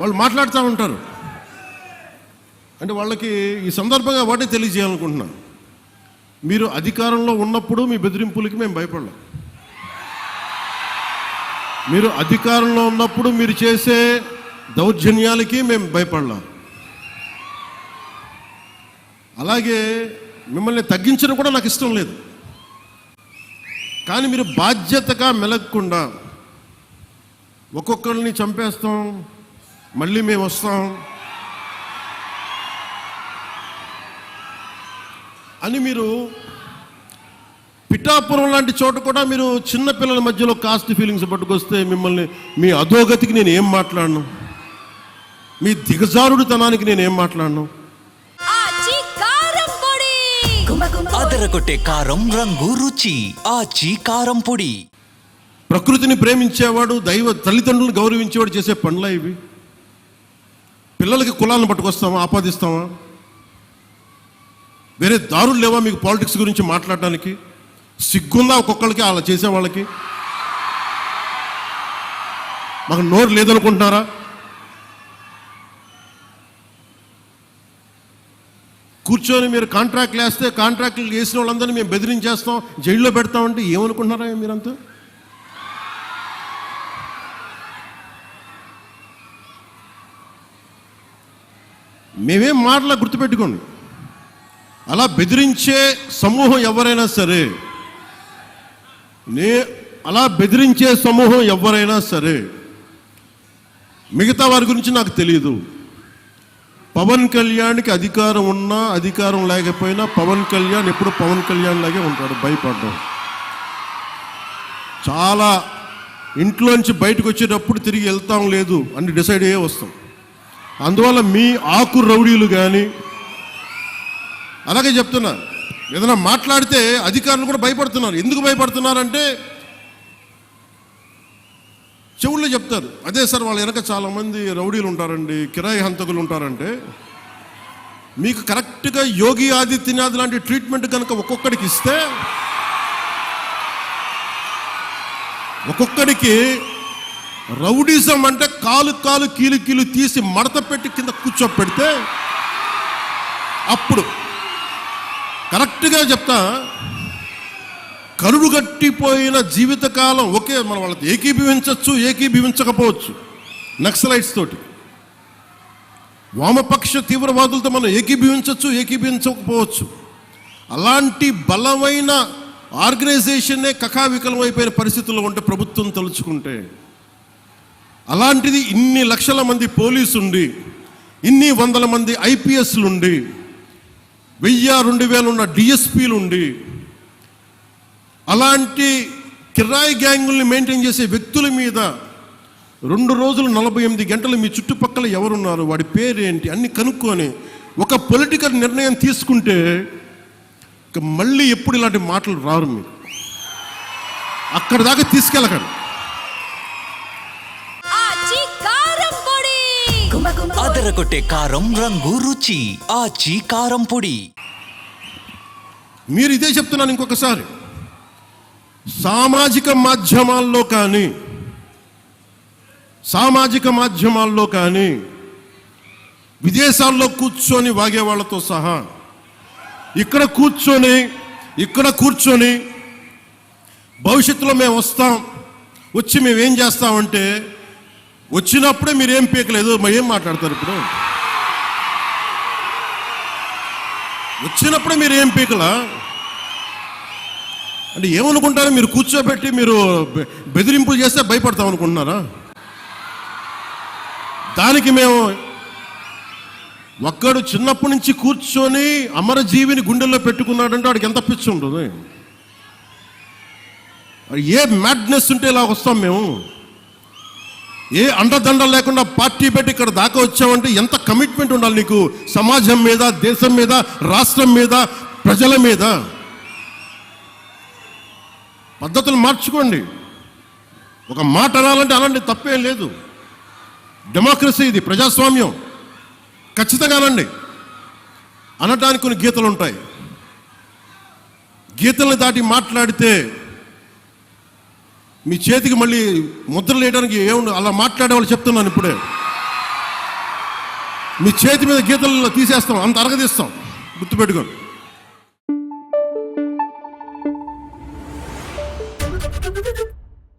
వాళ్ళు మాట్లాడుతూ ఉంటారు. అంటే వాళ్ళకి ఈ సందర్భంగా వాటే తెలియజేయాలనుకుంటున్నాను. మీరు అధికారంలో ఉన్నప్పుడు మీ బెదిరింపులకి మేము భయపడలేం. మీరు అధికారంలో ఉన్నప్పుడు మీరు చేసే దౌర్జన్యాలకి మేము భయపడలేం. అలాగే మిమ్మల్ని తగ్గించడం కూడా నాకు ఇష్టం లేదు. కానీ మీరు బాధ్యతగా మెలగకుండా ఒక్కొక్కరిని చంపేస్తాం మళ్ళీ మేము వస్తాం. అని మీరు పిఠాపురం లాంటి చోట కూడా మీరు చిన్న పిల్లల మధ్యలో కాస్ట్ ఫీలింగ్స్ పట్టుకొస్తే మిమ్మల్ని మీ అధోగతికి నేను ఏం మాట్లాడను? మీ దిగజారుడుతనానికి నేను ఏం మాట్లాడను? అదరగొట్టే కారం రంగు రుచి. ఆచి కారం పొడి. ప్రకృతిని ప్రేమించేవాడు దైవ తల్లిదండ్రులను గౌరవించేవాడు చేసే పనులా ఇవి. పిల్లలకి కులాలను పట్టుకొస్తామా? ఆపాదిస్తామా? వేరే దారులు లేవా మీకు పాలిటిక్స్ గురించి మాట్లాడడానికి? సిగ్గుందా ఒక్కొక్కరికి అలా చేసే వాళ్ళకి? మాకు నోరు లేదనుకుంటున్నారా? కూర్చొని మీరు కాంట్రాక్ట్లు వేస్తే కాంట్రాక్ట్లు వేసిన వాళ్ళందరినీ మేము బెదిరించేస్తాం జైల్లో పెడతామంటే ఏమనుకుంటున్నారా మీరంతా? మేమేం మాటలా గుర్తుపెట్టుకోండి. అలా బెదిరించే సమూహం ఎవరైనా సరే నే అలా బెదిరించే సమూహం ఎవరైనా సరే మిగతా వారి గురించి నాకు తెలియదు పవన్ కళ్యాణ్కి అధికారం ఉన్నా అధికారం లేకపోయినా పవన్ కళ్యాణ్ ఎప్పుడు పవన్ కళ్యాణ్ లాగే ఉంటాడు భయపడ్డం. చాలా ఇంట్లోంచి బయటకు వచ్చేటప్పుడు తిరిగి వెళ్తాం లేదు అని డిసైడ్ అయ్యే వస్తాం. అందువల్ల మీ ఆకు రౌడీలు కానీ అలాగే చెప్తున్నా ఏదైనా మాట్లాడితే అధికారులు కూడా భయపడుతున్నారు. ఎందుకు భయపడుతున్నారంటే చెవుల్లో చెప్తారు. అదే సార్ వాళ్ళ వెనక చాలామంది రౌడీలు ఉంటారండి కిరాయి హంతకులు ఉంటారంటే మీకు కరెక్ట్గా యోగి ఆదిత్యనాథ్ లాంటి ట్రీట్మెంట్ కనుక ఒక్కొక్కడికి ఇస్తే ఒక్కొక్కడికి రౌడీజం అంటే కాలు కాలు కీలు కీలు తీసి మడత పెట్టి కింద కూర్చోపెడితే అప్పుడు కరెక్ట్గా చెప్తా కరుడు గట్టిపోయిన జీవితకాలం ఒకే మనం వాళ్ళతో ఏకీభవించవచ్చు ఏకీభవించకపోవచ్చు. నక్సలైట్స్ తోటి. వామపక్ష తీవ్రవాదులతో మనం ఏకీభవించవచ్చు ఏకీభవించకపోవచ్చు. అలాంటి బలమైన ఆర్గనైజేషన్నే కకావికలం అయిపోయిన పరిస్థితుల్లో ఉంటే ప్రభుత్వం తలుచుకుంటే అలాంటిది ఇన్ని లక్షల మంది పోలీసుండి ఇన్ని వందల మంది ఐపీఎస్లుండి వెయ్యి రెండు వేలు ఉన్న డిఎస్పీలుండి అలాంటి కిరాయి గ్యాంగుల్ని మెయింటైన్ చేసే వ్యక్తుల మీద రెండు రోజులు నలభై ఎనిమిది గంటలు మీ చుట్టుపక్కల ఎవరున్నారు వాడి పేరేంటి అన్ని కనుక్కొని ఒక పొలిటికల్ నిర్ణయం తీసుకుంటే మళ్ళీ ఎప్పుడు ఇలాంటి మాటలు రారు మీరు అక్కడి దాకా తీసుకెళ్ళకండి. అదరగొట్టే కారం రంగు రుచి ఆచి కారం పొడి. మీరు ఇదే చెప్తున్నాను ఇంకొకసారి. సామాజిక మాధ్యమాల్లో కానీ సామాజిక మాధ్యమాల్లో కానీ విదేశాల్లో కూర్చొని వాగేవాళ్ళతో సహా ఇక్కడ కూర్చొని ఇక్కడ కూర్చొని భవిష్యత్తులో మేము వస్తాం వచ్చి మేము ఏం చేస్తామంటే వచ్చినప్పుడే మీరు ఏం పీకలేదు మరి ఏం మాట్లాడతారు ఇప్పుడు? వచ్చినప్పుడే మీరు ఏం పీకలా? అంటే ఏమనుకుంటారు? మీరు కూర్చోబెట్టి మీరు బె- బెదిరింపులు చేస్తే భయపడతాం అనుకుంటున్నారా? దానికి మేము ఒక్కడు చిన్నప్పటి నుంచి కూర్చొని అమరజీవిని గుండెల్లో పెట్టుకున్నాడంటే వాడికి ఎంత పిచ్చి ఉంటుంది ఏ మ్యాడ్నెస్ ఉంటే ఇలా వస్తాం మేము? ఏ అండదండ లేకుండా పార్టీ పెట్టి ఇక్కడ దాకా వచ్చామంటే ఎంత కమిట్మెంట్ ఉండాలి నీకు? సమాజం మీద దేశం మీద రాష్ట్రం మీద ప్రజల మీద? పద్ధతులు మార్చుకోండి. ఒక మాట అనాలంటే అలాంటి తప్పేం లేదు. డెమోక్రసీ ఇది ప్రజాస్వామ్యం. ఖచ్చితంగా అనండి. అనటానికి కొన్ని గీతలు ఉంటాయి. గీతల్ని దాటి మాట్లాడితే మీ చేతికి మళ్ళీ ముద్ర వేయడానికి ఏముండ అలా మాట్లాడేవాళ్ళు చెప్తున్నాను ఇప్పుడే. మీ చేతి మీద గీతలు తీసేస్తాం అంత అరగదిస్తాం. గుర్తుపెట్టుకోండి.